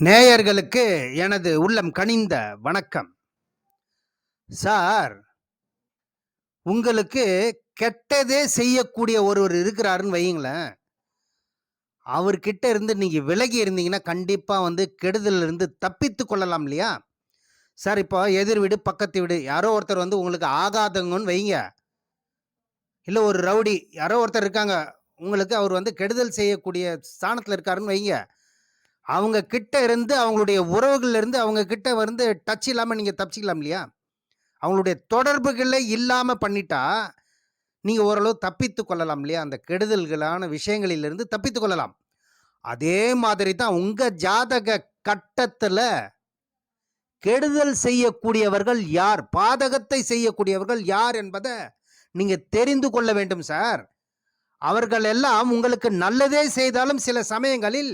நேயர்களுக்கு எனது உள்ளம் கனிந்த வணக்கம். சார் உங்களுக்கு கெட்டதே செய்யக்கூடிய ஒருவர் இருக்கிறாருன்னு வையுங்களேன். அவர்கிட்ட இருந்து நீங்க விலகி இருந்தீங்கன்னா கண்டிப்பா வந்து கெடுதல்ல இருந்து தப்பித்து கொள்ளலாம் இல்லையா? சார் இப்போ எதிர் வீடு பக்கத்து வீடு யாரோ ஒருத்தர் வந்து உங்களுக்கு ஆகாதவங்கன்னு வைங்க. இல்லை ஒரு ரவுடி யாரோ ஒருத்தர் இருக்காங்க உங்களுக்கு அவர் வந்து கெடுதல் செய்யக்கூடிய ஸ்தானத்தில் இருக்காருன்னு வைங்க. அவங்க கிட்ட இருந்து அவங்களுடைய உறவுகள்ல இருந்து அவங்க கிட்ட வந்து டச் இல்லாமல் நீங்கள் தப்பிச்சிக்கலாம் இல்லையா? அவங்களுடைய தொடர்புகளே இல்லாமல் பண்ணிட்டா நீங்கள் ஓரளவு தப்பித்து கொள்ளலாம் இல்லையா? அந்த கெடுதல்களான விஷயங்களிலிருந்து தப்பித்து கொள்ளலாம். அதே மாதிரி தான் உங்கள் ஜாதக கட்டத்தில் கெடுதல் செய்யக்கூடியவர்கள் யார்? பாதகத்தை செய்யக்கூடியவர்கள் யார் என்பதை நீங்கள் தெரிந்து கொள்ள வேண்டும் சார். அவர்கள் எல்லாம் உங்களுக்கு நல்லதே செய்தாலும் சில சமயங்களில்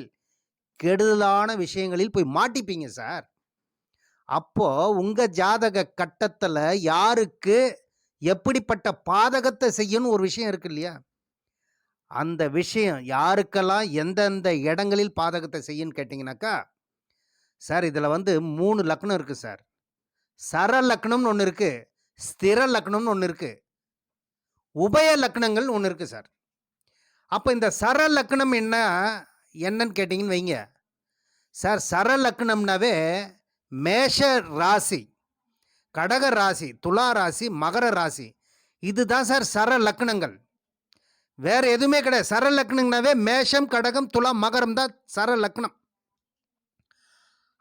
கெடுதலான விஷயங்களில் போய் மாட்டிப்பீங்க சார். அப்போ உங்கள் ஜாதக கட்டத்தில் யாருக்கு எப்படிப்பட்ட பாதகத்தை செய்யணும் ஒரு விஷயம் இருக்கு இல்லையா? அந்த விஷயம் யாருக்கெல்லாம் எந்தெந்த இடங்களில் பாதகத்தை செய்யுன்னு கேட்டிங்கனாக்கா சார் இதில் வந்து மூணு லக்னம் இருக்குது சார். சர லக்னம்னு ஒன்று இருக்குது ஸ்திர லக்னம்னு ஒன்று இருக்குது உபய லக்னங்கள் ஒன்று இருக்குது சார். அப்போ இந்த சர லக்னம் என்ன? என்னன்னு கேட்டிங்கன்னு வைங்க. சார் சர லக்னம்னாவே மேஷ ராசி கடக ராசி துலா ராசி மகர ராசி. இதுதான் சார் சர லக்னங்கள் வேறு எதுவுமே கிடையாது. சர லக்னங்கனாவே மேஷம் கடகம் துலா மகரம் தான் சர லக்னம்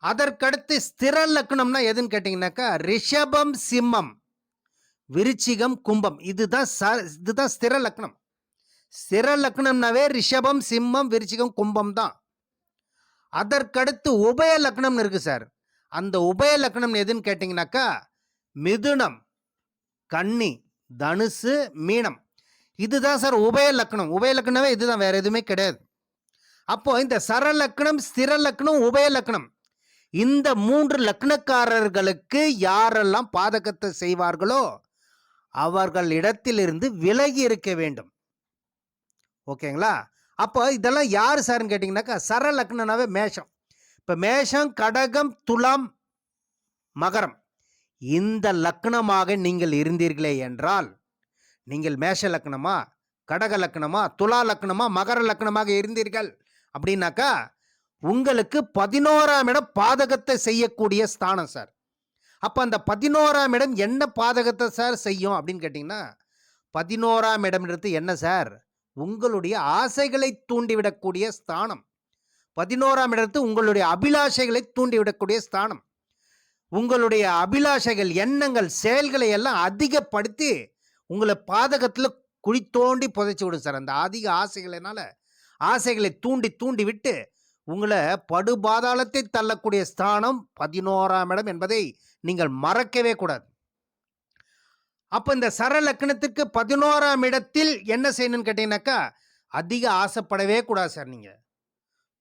அதற்கடுத்து ஸ்திர லக்னம்னா எதுன்னு கேட்டிங்கனாக்கா ரிஷபம் சிம்மம் விருச்சிகம் கும்பம். இதுதான் ச இதுதான் ஸ்திர லக்னம். ஸ்திர லக்னம்னாவே ரிஷபம் சிம்மம் விருச்சிகம் கும்பம் தான். அதற்கடுத்து உபய லக்னம்னு இருக்கு சார். அந்த உபய லக்னம் எதுன்னு கேட்டிங்கனாக்கா மிதுனம் கன்னி தனுசு மீனம். இதுதான் சார் உபய லக்னம். உபய லக்னமே இதுதான் வேற எதுவுமே கிடையாது. அப்போ இந்த சர லக்னம் ஸ்திர லக்னம் உபய லக்னம். இந்த மூன்று லக்னக்காரர்களுக்கு யாரெல்லாம் பாதகத்தை செய்வார்களோ அவர்களிடத்திலிருந்து விலகி இருக்க வேண்டும். ஓகேங்களா? அப்போ இதெல்லாம் யார் சார்னு கேட்டிங்கனாக்கா சர லக்னனாவே மேஷம். இப்போ மேஷம் கடகம் துலாம் மகரம். இந்த லக்னமாக நீங்கள் இருந்தீர்களே என்றால் நீங்கள் மேஷ லக்னமா கடக லக்னமா துலா லக்னமா மகர லக்னமாக இருந்தீர்கள். அப்படின்னாக்கா உங்களுக்கு பதினோராம் இடம் பாதகத்தை செய்யக்கூடிய ஸ்தானம் சார். அப்போ அந்த பதினோராம் இடம் என்ன பாதகத்தை சார் செய்யும் அப்படின்னு கேட்டிங்கன்னா பதினோராம் இடம்ன்றது என்ன சார்? உங்களுடைய ஆசைகளை தூண்டிவிடக்கூடிய ஸ்தானம். பதினோராம் இடத்து உங்களுடைய அபிலாஷைகளை தூண்டிவிடக்கூடிய ஸ்தானம். உங்களுடைய அபிலாஷைகள் எண்ணங்கள் செயல்களை எல்லாம் அதிகப்படுத்தி உங்களை பாதகத்தில் குழி தோண்டி புதைச்சி விடும் சார். அந்த அதிக ஆசைகளினால ஆசைகளை தூண்டி தூண்டி விட்டு உங்களை படுபாதாளத்தை தள்ளக்கூடிய ஸ்தானம் பதினோராம் இடம் என்பதை நீங்கள் மறக்கவே கூடாது. அப்போ இந்த சர லக்னத்துக்கு பதினோராம் இடத்தில் என்ன செய்யணும்னு கேட்டீங்கன்னாக்கா அதிக ஆசைப்படவே கூடாது சார் நீங்கள்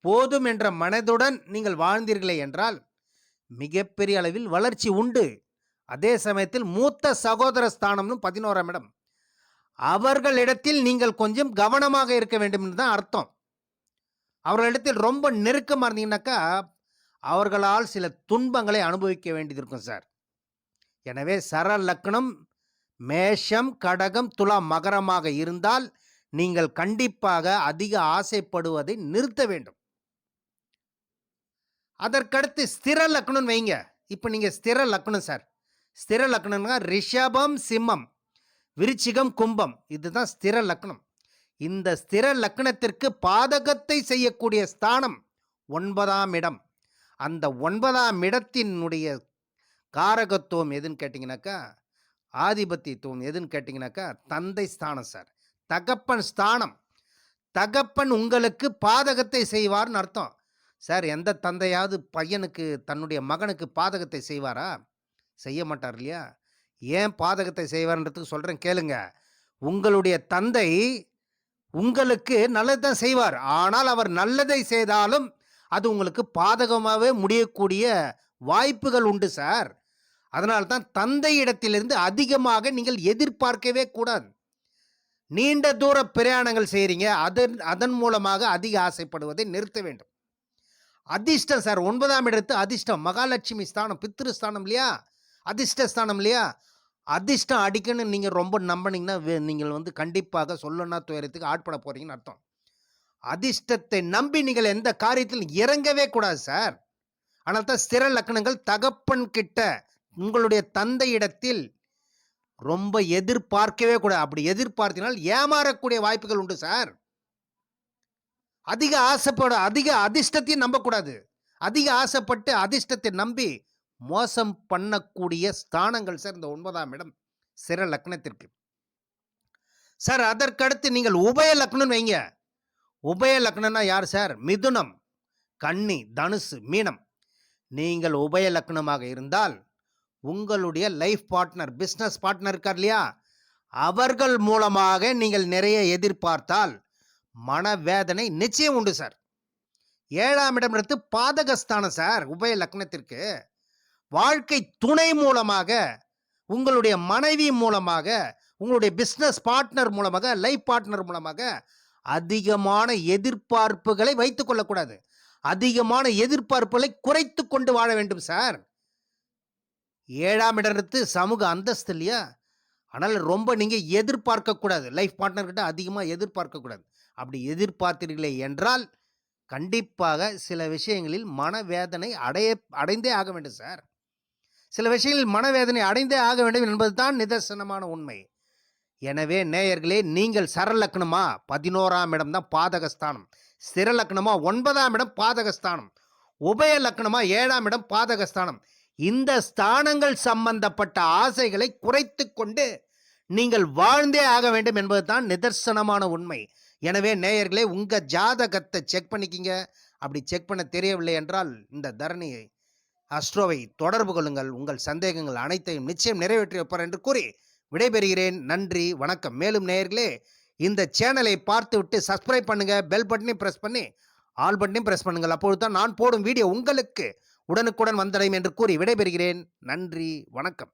போதும் என்ற மனதுடன் நீங்கள் வாழ்ந்தீர்களே என்றால் மிகப்பெரிய அளவில் வளர்ச்சி உண்டு. அதே சமயத்தில் மூத்த சகோதர ஸ்தானம்னு பதினோராம் இடம். அவர்களிடத்தில் நீங்கள் கொஞ்சம் கவனமாக இருக்க வேண்டும் என்று தான் அர்த்தம். அவர்களிடத்தில் ரொம்ப நெருக்கமாக இருந்தீங்கன்னாக்கா அவர்களால் சில துன்பங்களை அனுபவிக்க வேண்டியது இருக்கும் சார். எனவே சர லக்னம் மேஷம் கடகம் துலா மகரமாக இருந்தால் நீங்கள் கண்டிப்பாக அதிக ஆசைப்படுவதை நிறுத்த வேண்டும். அதற்கடுத்து ஸ்திர லக்னம் வைங்க. இப்போ நீங்கள் ஸ்திர லக்னம் சார். ஸ்திர லக்னம்னா ரிஷபம் சிம்மம் விருச்சிகம் கும்பம். இதுதான் ஸ்திர லக்னம். இந்த ஸ்திர லக்னத்திற்கு பாதகத்தை செய்யக்கூடிய ஸ்தானம் ஒன்பதாம் இடம். அந்த ஒன்பதாம் இடத்தினுடைய காரகத்துவம் எதுன்னு கேட்டிங்கனாக்கா ஆதிபத்தியத்துவம் எதுன்னு கேட்டிங்கனாக்கா தந்தை ஸ்தானம் சார். தகப்பன் ஸ்தானம். தகப்பன் உங்களுக்கு பாதகத்தை செய்வார்னு அர்த்தம். சார் எந்த தந்தையாவது பையனுக்கு தன்னுடைய மகனுக்கு பாதகத்தை செய்வாரா? செய்ய மாட்டார் இல்லையா? ஏன் பாதகத்தை செய்வார்ன்றதுக்கு சொல்கிறேன் கேளுங்க. உங்களுடைய தந்தை உங்களுக்கு நல்லது தான் செய்வார். ஆனால் அவர் நல்லதை செய்தாலும் அது உங்களுக்கு பாதகமாகவே முடியக்கூடிய வாய்ப்புகள் உண்டு சார். அதனால் தான் தந்தை இடத்திலிருந்து அதிகமாக நீங்கள் எதிர்பார்க்கவே கூடாது. நீண்ட தூர பிரயாணங்கள் செய்கிறீங்க அதன் அதன் மூலமாக அதிக ஆசைப்படுவதை நிறுத்த வேண்டும். அதிர்ஷ்டம் சார் ஒன்பதாம் இடத்து அதிர்ஷ்டம். மகாலட்சுமி ஸ்தானம் பித்ருஸ்தானம் இல்லையா? அதிர்ஷ்டஸ்தானம் இல்லையா? அதிர்ஷ்டம் அடிக்கணும்னு நீங்கள் ரொம்ப நம்பினீங்கன்னா நீங்கள் வந்து கண்டிப்பாக சொல்லனா துயரத்துக்கு ஆட்பட போகிறீங்கன்னு அர்த்தம். அதிர்ஷ்டத்தை நம்பி நீங்கள் எந்த காரியத்திலும் இறங்கவே கூடாது சார். ஆனால் தான் ஸ்திர லக்னங்கள் தகப்பன் கிட்ட உங்களுடைய தந்தையிடத்தில் ரொம்ப எதிர்பார்க்கவே கூடாது. அப்படி எதிர்பார்த்தினால் ஏமாறக்கூடிய வாய்ப்புகள் உண்டு சார். அதிக ஆசைப்பட அதிக அதிர்ஷ்டத்தையும் நம்பக்கூடாது. அதிக ஆசைப்பட்டு அதிர்ஷ்டத்தை நம்பி மோசம் பண்ணக்கூடிய ஸ்தானங்கள் சார் இந்த ஒன்பதாம் இடம் சிற லக்னத்திற்கு. சார் அதற்கடுத்து நீங்கள் உபய லக்னம் வைங்க. உபய லக்னம்னா யார் சார்? மிதுனம் கன்னி தனுசு மீனம். நீங்கள் உபய லக்னமாக இருந்தால் உங்களுடைய லைஃப் பார்ட்னர் பிஸ்னஸ் பார்ட்னர் இருக்கார் இல்லையா? அவர்கள் மூலமாக நீங்கள் நிறைய எதிர்பார்த்தால் மனவேதனை நிச்சயம் உண்டு சார் ஏழாம் இடம் எடுத்து பாதகஸ்தானம் சார் உபய லக்னத்திற்கு. வாழ்க்கை துணை மூலமாக உங்களுடைய மனைவி மூலமாக உங்களுடைய பிஸ்னஸ் பார்ட்னர் மூலமாக லைஃப் பார்ட்னர் மூலமாக அதிகமான எதிர்பார்ப்புகளை வைத்துக்கொள்ளக்கூடாது அதிகமான எதிர்பார்ப்புகளை குறைத்து கொண்டு வாழ வேண்டும் சார் ஏழாம் இடத்து சமூக அந்தஸ்து இல்லையா? ஆனால் ரொம்ப நீங்கள் எதிர்பார்க்கக்கூடாது லைஃப் பார்ட்னர்கிட்ட அதிகமாக எதிர்பார்க்கக்கூடாது. அப்படி எதிர்பார்த்தீர்களே என்றால் கண்டிப்பாக சில விஷயங்களில் மனவேதனை அடைய அடைந்தே ஆக வேண்டும் சார். சில விஷயங்களில் மனவேதனை அடைந்தே ஆக வேண்டும் என்பதுதான் நிதர்சனமான உண்மை. எனவே நேயர்களே நீங்கள் சரலக்கணமா? பதினோராம் இடம் தான் பாதகஸ்தானம். ஸ்திர ஒன்பதாம் இடம் பாதகஸ்தானம். உபய லக்னமா ஏழாம் இடம் பாதகஸ்தானம். இந்த ஸ்தானங்கள் சம்பந்தப்பட்ட ஆசைகளை குறைத்து கொண்டு நீங்கள் வாழ்ந்தே ஆக வேண்டும் என்பதுதான் நிதர்சனமான உண்மை. எனவே நேயர்களே உங்க ஜாதகத்தை செக் பண்ணிக்கிங்க. அப்படி செக் பண்ண தெரியவில்லை என்றால் இந்த தரணியை அஸ்ட்ரோவை தொடர்பு கொள்ளுங்கள். உங்கள் சந்தேகங்கள் அனைத்தையும் நிச்சயம் நிறைவேற்றி வைப்பார் என்று கூறி விடைபெறுகிறேன். நன்றி வணக்கம். மேலும் நேயர்களே இந்த சேனலை பார்த்துவிட்டு சப்ஸ்கிரைப் பண்ணுங்க பெல் பட்டனையும் பிரஸ் பண்ணி ஆல் பட்டனையும் பிரஸ் பண்ணுங்கள். அப்பொழுது தான் நான் போடும் வீடியோ உங்களுக்கு உடனுக்குடன் வந்தடையும் என்று கூறி விடைபெறுகிறேன். நன்றி வணக்கம்.